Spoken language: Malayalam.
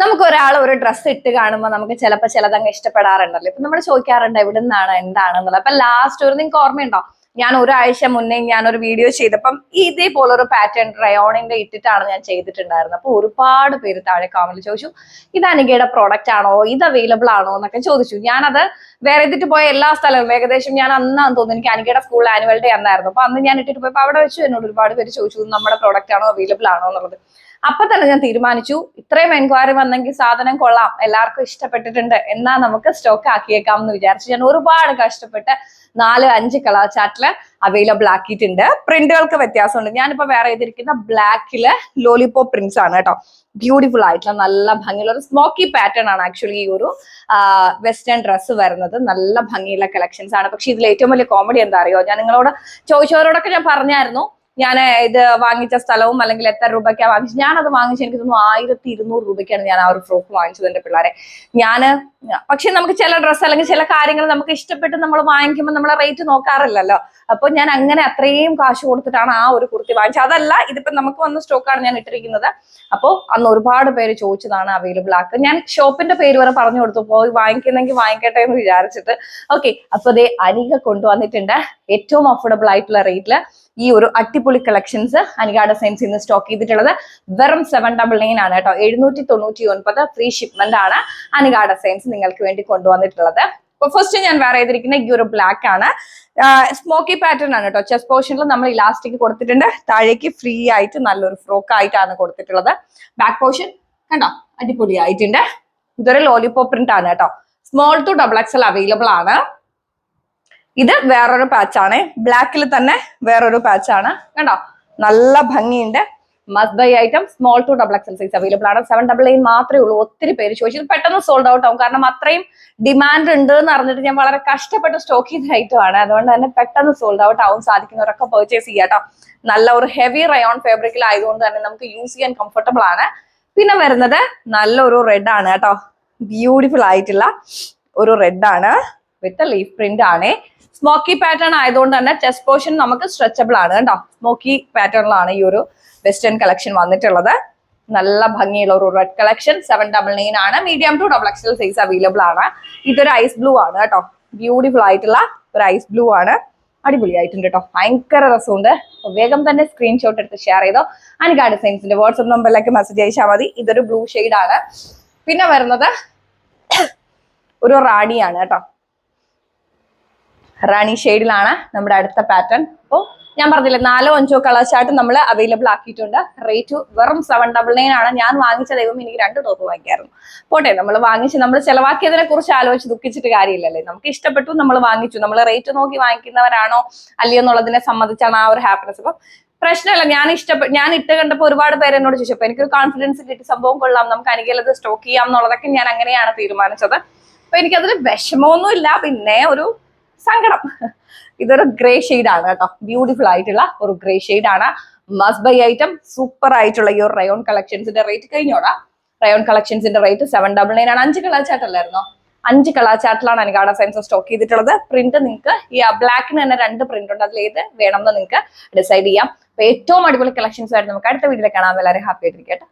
നമുക്ക് ഒരാൾ ഒരു ഡ്രസ്സ് ഇട്ട് കാണുമ്പോൾ നമുക്ക് ചിലപ്പോൾ ചിലതങ്ങ് ഇഷ്ടപ്പെടാറുണ്ടല്ലോ. ഇപ്പൊ നമ്മൾ ചോദിക്കാറുണ്ട് എവിടെ നിന്നാണ് എന്താണെന്നുള്ളത്? അപ്പൊ ലാസ്റ്റ് ഒരു നിങ്ങൾക്ക് ഓർമ്മയുണ്ടോ? ഞാൻ ഒരാഴ്ച മുന്നേ ഞാൻ ഒരു വീഡിയോ ചെയ്തപ്പം ഇതേപോലെ ഒരു പാറ്റേൺ റയോണിന്റെ ഇട്ടിട്ടാണ് ഞാൻ ചെയ്തിട്ടുണ്ടായിരുന്നത്. അപ്പൊ ഒരുപാട് പേര് താഴെ കമന്റ് ചോദിച്ചു ഇത് അനികയുടെ പ്രോഡക്റ്റ് ആണോ? ഇത് അവൈലബിൾ ആണോ? എന്നൊക്കെ ചോദിച്ചു. ഞാനത് വേറെ ഇതിട്ട് പോയ എല്ലാ സ്ഥലവും ഏകദേശം ഞാൻ അന്നാന്ന് തോന്നുന്നു എനിക്ക് അനികയുടെ സ്കൂളിൽ ആനുവൽ ഡേ അന്നായിരുന്നു. അപ്പൊ അന്ന് ഞാൻ ഇട്ടിട്ട് പോയപ്പോൾ അവിടെ വെച്ച് എന്നോട് ഒരുപാട് പേര് ചോദിച്ചു നമ്മുടെ പ്രോഡക്റ്റ് ആണോ? അവൈലബിൾ ആണോ? എന്നുള്ളത്. അപ്പൊ തന്നെ ഞാൻ തീരുമാനിച്ചു ഇത്രയും എൻക്വയറി വന്നെങ്കിൽ സാധനം കൊള്ളാം. എല്ലാവർക്കും ഇഷ്ടപ്പെട്ടിട്ടുണ്ട്. എന്നാ നമുക്ക് സ്റ്റോക്ക് ആക്കിയേക്കാം എന്ന് വിചാരിച്ചു. ഞാൻ ഒരുപാട് കഷ്ടപ്പെട്ട് നാല് അഞ്ച് കളർ അവൈലബിൾ ആക്കിയിട്ടുണ്ട്. പ്രിന്റുകൾക്ക് വ്യത്യാസമുണ്ട്. ഞാനിപ്പോ വേറെ ചെയ്തിരിക്കുന്ന ബ്ലാക്കിൽ ലോലിപോപ്പ് പ്രിന്റ്സ് ആണ് കേട്ടോ. ബ്യൂട്ടിഫുൾ ആയിട്ടുള്ള നല്ല ഭംഗിയുള്ള ഒരു സ്മോക്കി പാറ്റേൺ ആണ് ആക്ച്വലി ഈ ഒരു വെസ്റ്റേൺ ഡ്രസ്സ് വരുന്നത്. നല്ല ഭംഗിയുള്ള കളക്ഷൻസ് ആണ്. പക്ഷെ ഇതിൽ ഏറ്റവും വലിയ കോമഡി എന്താ അറിയോ? ഞാൻ നിങ്ങളോട് ചോദിച്ചവരോടൊക്കെ ഞാൻ പറഞ്ഞായിരുന്നു. ഞാൻ ഇത് വാങ്ങിച്ച സ്ഥലവും അല്ലെങ്കിൽ എത്ര രൂപയ്ക്കാണ് വാങ്ങിച്ചത്? ഞാനത് വാങ്ങിച്ചു എനിക്ക് തോന്നുന്നു ആയിരത്തി ഇരുന്നൂറ് രൂപയ്ക്കാണ് ഞാൻ ആ ഒരു ഫ്രോക്ക് വാങ്ങിച്ചത് എന്റെ പിള്ളേരെ. ഞാൻ പക്ഷെ നമുക്ക് ചില ഡ്രസ്സ് അല്ലെങ്കിൽ ചില കാര്യങ്ങൾ നമുക്ക് ഇഷ്ടപ്പെട്ട് നമ്മൾ വാങ്ങിക്കുമ്പോൾ നമ്മളെ റേറ്റ് നോക്കാറില്ലല്ലോ. അപ്പൊ ഞാൻ അങ്ങനെ അത്രയും കാശ് കൊടുത്തിട്ടാണ് ആ ഒരു കുർത്തി വാങ്ങിച്ചത്. അതല്ല ഇതിപ്പോ നമുക്ക് വന്ന സ്റ്റോക്കാണ് ഞാൻ ഇട്ടിരിക്കുന്നത്. അപ്പോൾ അന്ന് ഒരുപാട് പേര് ചോദിച്ചതാണ് അവൈലബിൾ ആക്ക്. ഞാൻ ഷോപ്പിന്റെ പേര് വരെ പറഞ്ഞു കൊടുത്തു. പോയി വാങ്ങിക്കുന്നെങ്കിൽ വാങ്ങിക്കട്ടെ എന്ന് വിചാരിച്ചിട്ട്. ഓക്കെ അപ്പൊ അതേ അനിക കൊണ്ടുവന്നിട്ടുണ്ട് ഏറ്റവും അഫോർഡബിൾ ആയിട്ടുള്ള റേറ്റിൽ ഈ ഒരു അടിപൊളി കളക്ഷൻസ് അനികാട സയൻസ് ഇന്ന് സ്റ്റോക്ക് ചെയ്തിട്ടുള്ളത്. വെറും സെവൻ ഡബിൾ നയൻ ആണ് കേട്ടോ. എഴുന്നൂറ്റി തൊണ്ണൂറ്റി ഒൻപത് ഫ്രീ ഷിപ്മെന്റ് ആണ് അനികാ നിങ്ങൾക്ക് വേണ്ടി കൊണ്ടുവന്നിട്ടുള്ളത്. അപ്പൊ ഫസ്റ്റ് ഞാൻ വേറെ ചെയ്തിരിക്കുന്ന ഈ ഒരു ബ്ലാക്ക് ആണ്. സ്മോക്കി പാറ്റേൺ ആണ് കേട്ടോ ചെസ്റ്റ് പോർഷനിൽ നമ്മൾ ഇലാസ്റ്റിക് കൊടുത്തിട്ടുണ്ട്. താഴേക്ക് ഫ്രീ ആയിട്ട് നല്ലൊരു ഫ്രോക്ക് ആയിട്ടാണ് കൊടുത്തിട്ടുള്ളത്. ബാക്ക് പോർഷൻ കണ്ടോ? അടിപൊളി ആയിട്ടുണ്ട് ഇതൊരു ലോലിപ്പോ പ്രിന്റ് ആണ് കേട്ടോ small to double XL available ആണ്. ഇത് വേറൊരു പാച്ചാണ് ബ്ലാക്കിൽ തന്നെ വേറൊരു പാച്ചാണ് കണ്ടോ? നല്ല ഭംഗിയുണ്ട്. Must buy item small to double XL size available ആണ്. സെവൻ ഡബിൾ എയ്റ്റ് മാത്രമേ ഉള്ളൂ. ഒത്തിരി പേര് ചോദിച്ചു പെട്ടെന്ന് സോൾഡ് ഔട്ട് ആവും. കാരണം അത്രയും ഡിമാൻഡ് ഉണ്ട് എന്ന് അറിഞ്ഞിട്ട് ഞാൻ വളരെ കഷ്ടപ്പെട്ട് സ്റ്റോക്ക് ചെയ്ത ഐറ്റം ആണ്. അതുകൊണ്ട് തന്നെ പെട്ടെന്ന് സോൾഡ് ഔട്ട് ആവും സാധിക്കുന്നവരൊക്കെ പെർച്ചേസ് ചെയ്യാട്ടോ നല്ല ഒരു ഹെവി റയോൺ ഫാബ്രിക്കിൽ ആയതുകൊണ്ട് തന്നെ നമുക്ക് യൂസ് ചെയ്യാൻ കംഫർട്ടബിൾ ആണ്. പിന്നെ വരുന്നത് നല്ലൊരു റെഡ് ആണ് കേട്ടോ. ബ്യൂട്ടിഫുൾ ആയിട്ടുള്ള ഒരു റെഡ് ആണ്. വിത്ത് ലീഫ് പ്രിന്റ് ആണ്. സ്മോക്കി പാറ്റേൺ ആയതുകൊണ്ട് തന്നെ ചെസ്റ്റ് പോർഷൻ നമുക്ക് സ്ട്രെച്ചബിൾ ആണ് കേട്ടോ. സ്മോക്കി പാറ്റേണിലാണ് ഈ ഒരു വെസ്റ്റേൺ കളക്ഷൻ വന്നിട്ടുള്ളത്. നല്ല ഭംഗിയുള്ള ഒരു red collection seven double nine ആണ്. Medium to double XL size available ആണ്. ഇതൊരു ഐസ് ബ്ലൂ ആണ് കേട്ടോ. ബ്യൂട്ടിഫുൾ ആയിട്ടുള്ള ഒരു ഐസ് ബ്ലൂ ആണ്. അടിപൊളിയായിട്ടുണ്ട് കേട്ടോ. ഭയങ്കര രസമുണ്ട്. വേഗം തന്നെ സ്ക്രീൻഷോട്ട് എടുത്ത് ഷെയർ ചെയ്തോ. അനികാ ഡിസൈൻസിന്റെ വാട്സ്ആപ്പ് നമ്പറിലേക്ക് മെസ്സേജ് അയച്ചാൽ മതി. ഇതൊരു ബ്ലൂ ഷെയ്ഡ് ആണ്. പിന്നെ വരുന്നത് ഒരു റാണിയാണ് കേട്ടോ. റാണി ഷെയ്ഡിലാണ് നമ്മുടെ അടുത്ത പാറ്റേൺ അപ്പോൾ ഞാൻ പറഞ്ഞില്ലേ നാലോ അഞ്ചോ കളർ ചാർട്ട് നമ്മൾ അവൈലബിൾ ആക്കിയിട്ടുണ്ട്. റേറ്റ് വെറും സെവൻ ഡബിൾ നയൻ ആണ്. ഞാൻ വാങ്ങിച്ച ദൈവം എനിക്ക് രണ്ട് ടോപ്പ് വാങ്ങിക്കായിരുന്നു. പോട്ടെ നമ്മൾ വാങ്ങിച്ച് നമ്മൾ ചിലവാക്കിയതിനെ കുറിച്ച് ആലോചിച്ച് ദുഃഖിച്ചിട്ട് കാര്യമില്ലല്ലേ? നമുക്ക് ഇഷ്ടപ്പെട്ടു നമ്മൾ വാങ്ങിച്ചു. നമ്മൾ റേറ്റ് നോക്കി വാങ്ങിക്കുന്നവരാണോ അല്ലയോ എന്നുള്ളതിനെ സംബന്ധിച്ചാണ് ആ ഒരു ഹാപ്പിനെസ് അപ്പം പ്രശ്നമല്ല ഞാൻ ഇഷ്ടപ്പെട്ട ഞാൻ ഇട്ട് കണ്ടപ്പോൾ ഒരുപാട് പേര് എന്നോട് ചോദിച്ചു അപ്പൊ എനിക്കൊരു കോൺഫിഡൻസ് കിട്ടി സംഭവം കൊള്ളാം നമുക്ക് അനുകേലത് സ്റ്റോക്ക് ചെയ്യാം എന്നുള്ളതൊക്കെ ഞാൻ അങ്ങനെയാണ് തീരുമാനിച്ചത്. അപ്പൊ എനിക്കതിൽ വിഷമമൊന്നുമില്ല. പിന്നെ ഒരു സങ്കടം. ഇതൊരു ഗ്രേ ആണ് കേട്ടോ. ബ്യൂട്ടിഫുൾ ആയിട്ടുള്ള ഒരു ഗ്രേ ആണ്. മസ്റ്റ് ബൈ ഐറ്റം സൂപ്പർ ആയിട്ടുള്ള ഈ ഒരു റയോൺ കളക്ഷൻസിന്റെ റേറ്റ് കഴിഞ്ഞോടാ. റയോൺ കളക്ഷൻസിന്റെ റേറ്റ് സെവൻ ഡബിൾ നയൻ ആണ്. അഞ്ച് കളർ ചാട്ടല്ലായിരുന്നോ അഞ്ച് കളാച്ചാട്ടിലാണ് അനുഗാഡ സയൻസ് സ്റ്റോക്ക് ചെയ്തിട്ടുള്ളത്. പ്രിന്റ് നിങ്ങൾക്ക് ഈ ബ്ലാക്കിന് തന്നെ രണ്ട് പ്രിന്റ് ഉണ്ട്. അതിലേത് വേണമെന്ന് നിങ്ങൾക്ക് ഡിസൈഡ് ചെയ്യാം. അപ്പൊ ഏറ്റവും അടിപൊളി കളക്ഷൻസ് ആയിട്ട് നമുക്ക് അടുത്ത വീഡിയോയിൽ കാണാൻ എല്ലാവരും ഹാപ്പി ആയിട്ടിരിക്കട്ടെ.